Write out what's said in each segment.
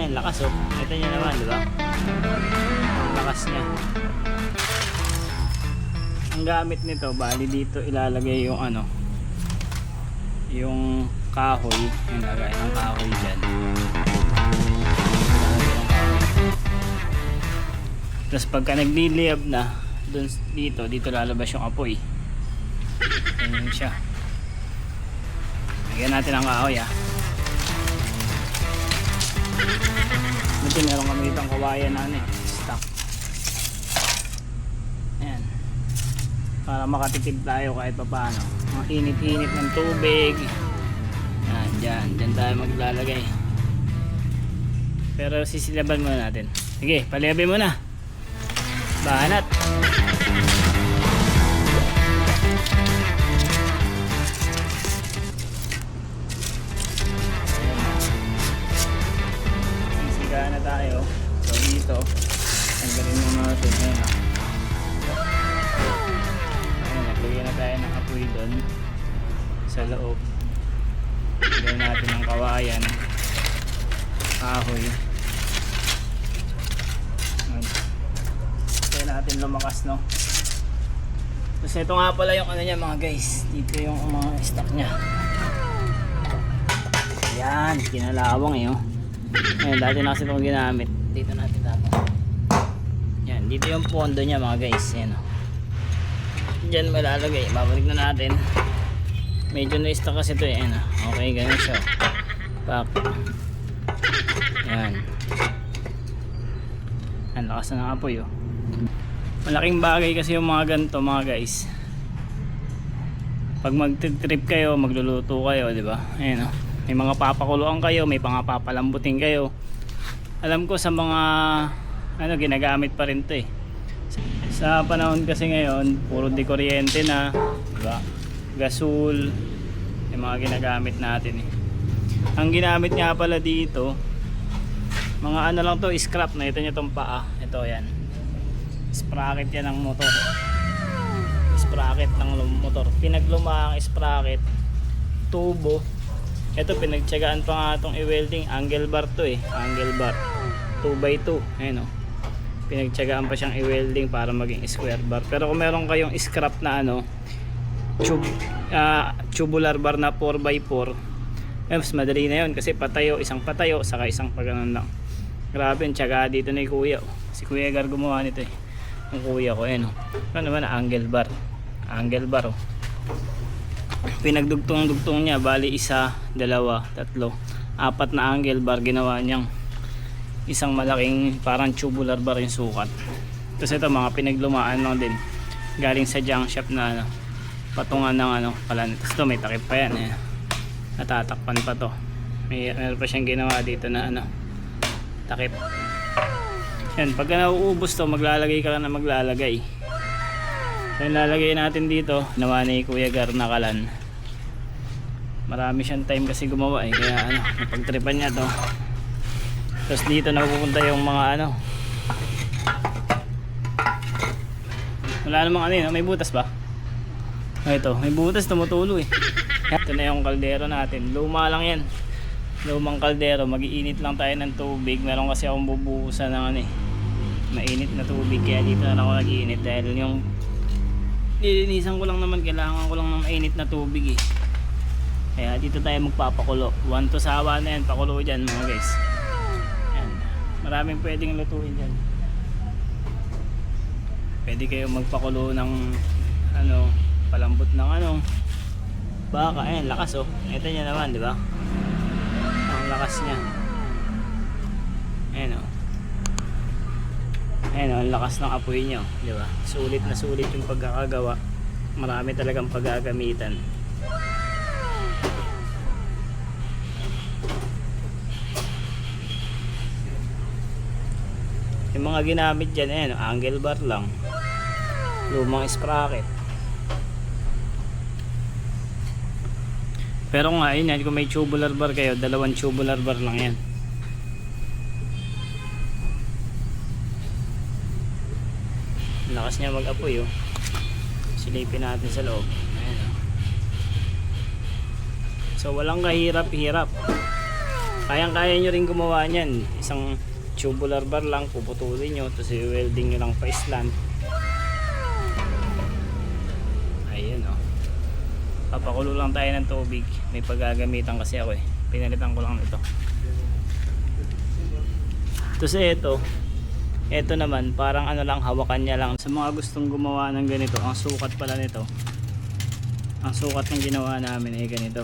ayan, lakas oh. Ito niya naman, di ba? Ang lakas niya. Ang gamit nito, bali dito ilalagay yung ano, yung kahoy, yung lagay ng kahoy dyan. Tapos pagka nagliliyab na, dun dito, dito lalabas yung apoy. Ganyan siya. Lagyan natin ang kahoy ah. Buti meron kami ditong kawayan na ano eh, stock. Ayan. Para makatipid tayo kahit pa paano. Mga init-init ng tubig. Ayan, dyan. Dyan tayo maglalagay. Pero sisilaban muna natin. Sige, paliabay muna. Banat. Sisiga Kahoy. Kaya natin lumakas no. Tapos ito nga pala yung ano niya mga guys. Dito yung mga stock niya. Yan, kinalawang eh oh. Ayan, dati na kasi itong ginamit. Dito natin dapat. Yan, dito yung pondo niya mga guys. Yan oh. Diyan malalagay. Babalik na natin. Medyo na-stock kasi ito eh. Oh. Okay, ganun siya. Pak. Yan. Ang lakas na ng apoy oh. Malaking bagay kasi yung mga ganito mga guys. Pag mag-trip kayo, magluluto kayo, di ba? Ayan oh. May mga papakuluan kayo, may mga papalambutin kayo. Alam ko sa mga ano ginagamit pa rin 'to eh. Sa panahon kasi ngayon, puro di kuryente na, di ba? Gasol, yung mga ginagamit natin eh. Ang ginamit nga pala dito, mga ano lang to, scrap na ito nyo tong paa. Ito yan. Sprocket yan ng motor. Sprocket ng motor. Pinagluma ang sprocket, tubo. Ito pinagtyagaan pa nga itong i-welding. Angle bar to eh. Angle bar. 2x2. Ayun o. Pinagtyagaan pa siyang i-welding para maging square bar. Pero kung meron kayong scrap na ano, tube, ah, tubular bar na 4x4, eh, mas madali na yun kasi patayo, isang patayo, saka isang pagano'n lang. Grabe, yung tiyaga dito ni Kuya. oh. Si Kuya Gar gumawa nito eh. Yung Kuya ko, ayun oh. Ano naman, angle bar. Angle bar oh. Pinagdugtong-dugtong niya, bali isa, dalawa, tatlo, apat na angle bar ginawa niyang isang malaking parang tubular bar yung sukat. Tapos ito mga pinaglumaan lang din. Galing sa junk shop na ano, patungan ng ano, palan. Tapos ito may takip pa yan eh. Natatakpan pa to. May meron pa siyang ginawa dito na ano, takip. Yan, pagka nauubos to, maglalagay ka lang na maglalagay. So, yung lalagay natin dito, nawa ni Kuya Gar na kalan. Marami siyang time kasi gumawa eh, kaya ano, napagtripan niya to. Tapos dito na pupunta yung mga ano. Wala namang ano yun, may butas ba? Ah, ito, may butas tumutulo eh. Ito na yung kaldero natin. Luma lang yan. Lumang kaldero, magiinit lang tayo ng tubig. Meron kasi akong bubuhusan ng ano eh. Mainit na tubig kaya dito na ako nag-iinit dahil yung nilinisan ko lang naman, kailangan ko lang ng mainit na tubig eh. Kaya dito tayo magpapakulo. One to sawa na yan, pakulo dyan mga guys. Yan. Maraming pwedeng lutuin dyan. Pwede kayo magpakulo ng ano, palambot ng ano. Baka, ayan, lakas oh. Ito niya naman, di ba? Lakas niya. Ayan oh. Ayan oh, ang lakas ng apoy niya, di ba? Sulit na sulit yung pagkakagawa. Marami talagang paggagamitan. Yung mga ginamit dyan, ayan, angle bar lang. Lumang sprocket. Pero nga, yun yan, kung may tubular bar kayo, dalawang tubular bar lang yan. Lakas niya mag-apoy, oh. Silipin natin sa loob. Oh. So, walang kahirap-hirap. Kayang-kaya nyo rin gumawa niyan. Isang tubular bar lang, puputulin nyo, tapos i-welding nyo lang pa slant. Ayun oh. Papakulo lang tayo ng tubig. May paggagamitan kasi ako eh. Pinalitan ko lang ito. Tapos ito, ito naman, parang ano lang, hawakan niya lang. Sa mga gustong gumawa ng ganito, ang sukat pala nito, ang sukat ng ginawa namin ay ganito.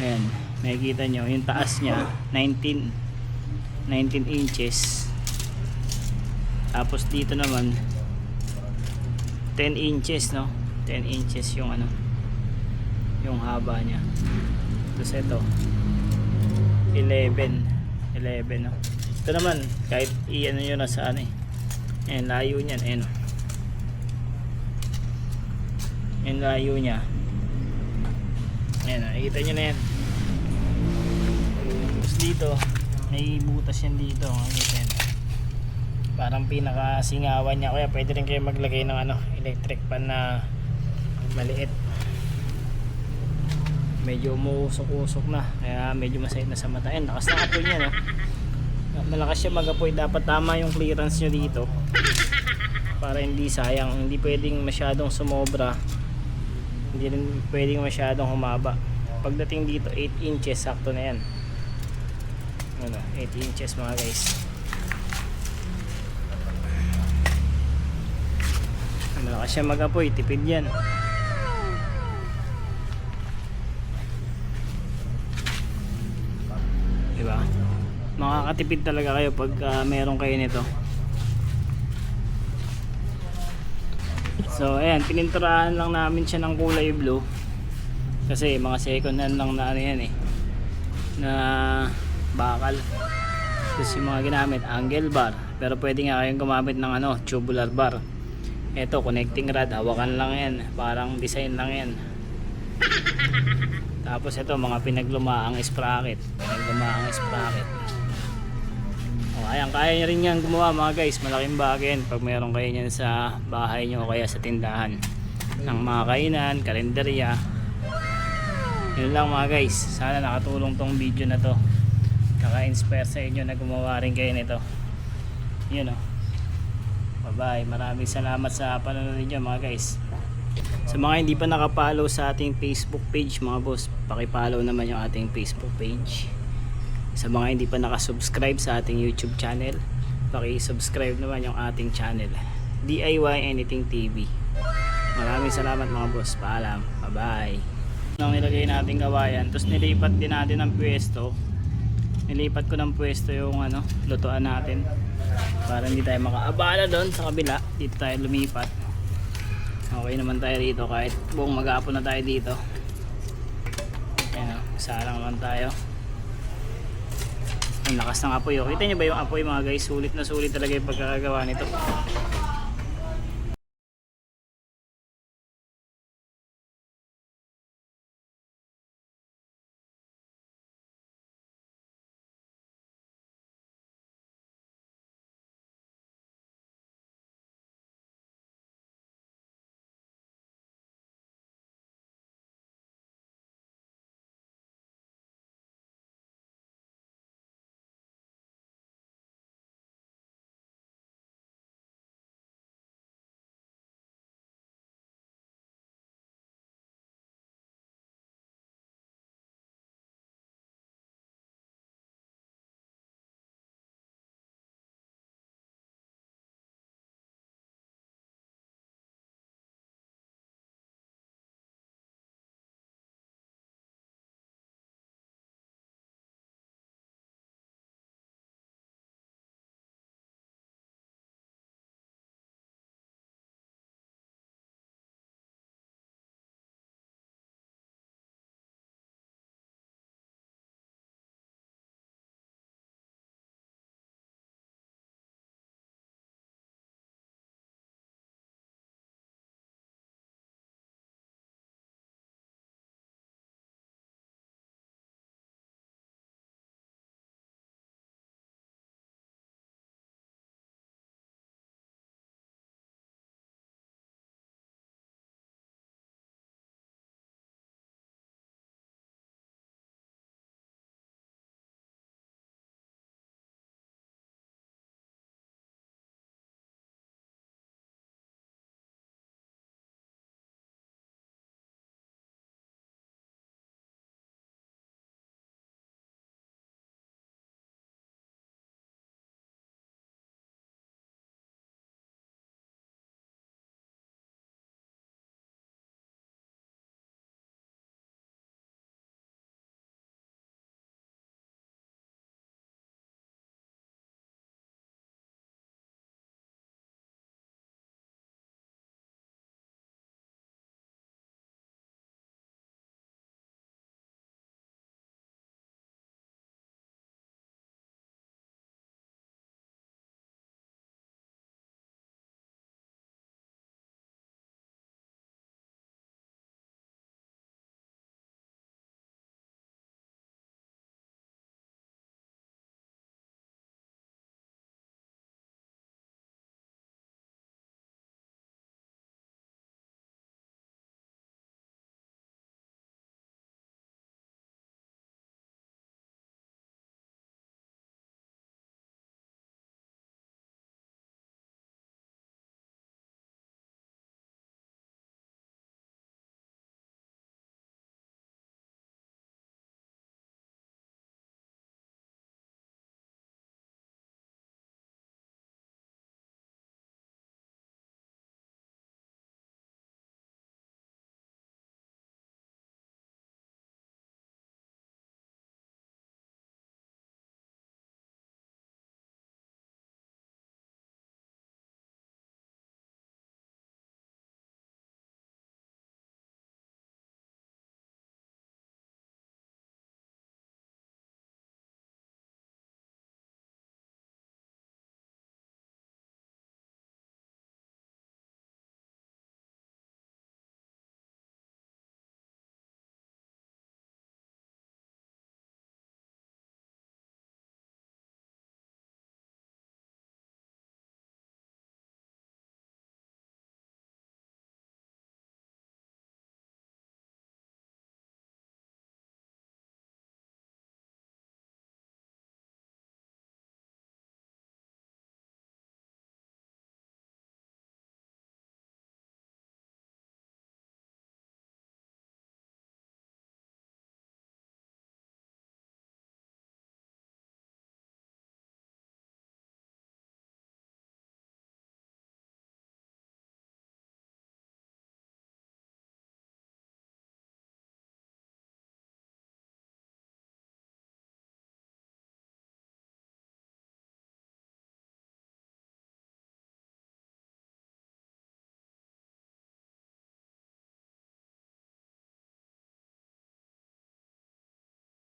Ayan, makikita nyo, yung taas niya, 19, 19 inches. Tapos dito naman, 10 inches, no? 10 inches yung ano, yung haba niya. Tapos ito, 11, 11, no? Ito naman, kahit i-ano nyo na sa ano eh. Ayan, layo niyan, ayan. oh. Yung layo niya. Ayan, nakikita nyo na yan. Tapos dito, may butas yan dito. Nakikita yan. Parang pinakasingawan niya. Kaya pwede rin kayo maglagay ng ano, electric pan na maliit. Medyo umusok-usok na. Kaya medyo masayit na sa mata. Ayan, lakas na apoy niya. No? Malakas siya mag-apoy. Dapat tama yung clearance nyo dito. Para hindi sayang. Hindi pwedeng masyadong sumobra hindi rin pwedeng masyadong humaba pagdating dito 8 inches sakto na yan ano, 8 inches mga guys malakas siya mag-apoy tipid yan makakatipid talaga kayo pag ah, meron kayo nito So ayan, pininturahan lang namin siya ng kulay blue. Kasi mga second hand lang na ano yan eh. Na bakal. Tapos yung mga ginamit, angle bar. Pero pwede nga kayong gumamit ng ano, tubular bar. Ito, connecting rod. Hawakan lang yan. Parang design lang yan. Tapos ito, mga pinaglumaang sprocket. Pinaglumaang sprocket. O, ayan, kaya nyo rin yan gumawa mga guys. Malaking bagay yan pag meron kayo yan sa bahay nyo o kaya sa tindahan ng mga kainan, kalendarya. Yun lang mga guys. Sana nakatulong tong video na to. Naka-inspire sa inyo na gumawa rin kayo nito. Yun o. Bye bye. Maraming salamat sa panonood niyo mga guys. Sa mga hindi pa nakapollow sa ating Facebook page mga boss, pakipollow naman yung ating Facebook page. Sa mga hindi pa nakasubscribe sa ating YouTube channel, paki-subscribe naman yung ating channel. DIY Anything TV. Maraming salamat mga boss. Paalam. Bye-bye. Nang nilagay natin gawayan, tapos nilipat din natin ang pwesto. Nilipat ko ng pwesto yung ano, lutuan natin. Para hindi tayo makaabala doon sa kabila. Dito tayo lumipat. Okay naman tayo dito kahit buong mag-aapon na tayo dito. Ayan salang naman tayo. Ang lakas ng apoy oh. Kita nyo ba yung apoy mga guys? Sulit na sulit talaga yung pagkakagawa nito.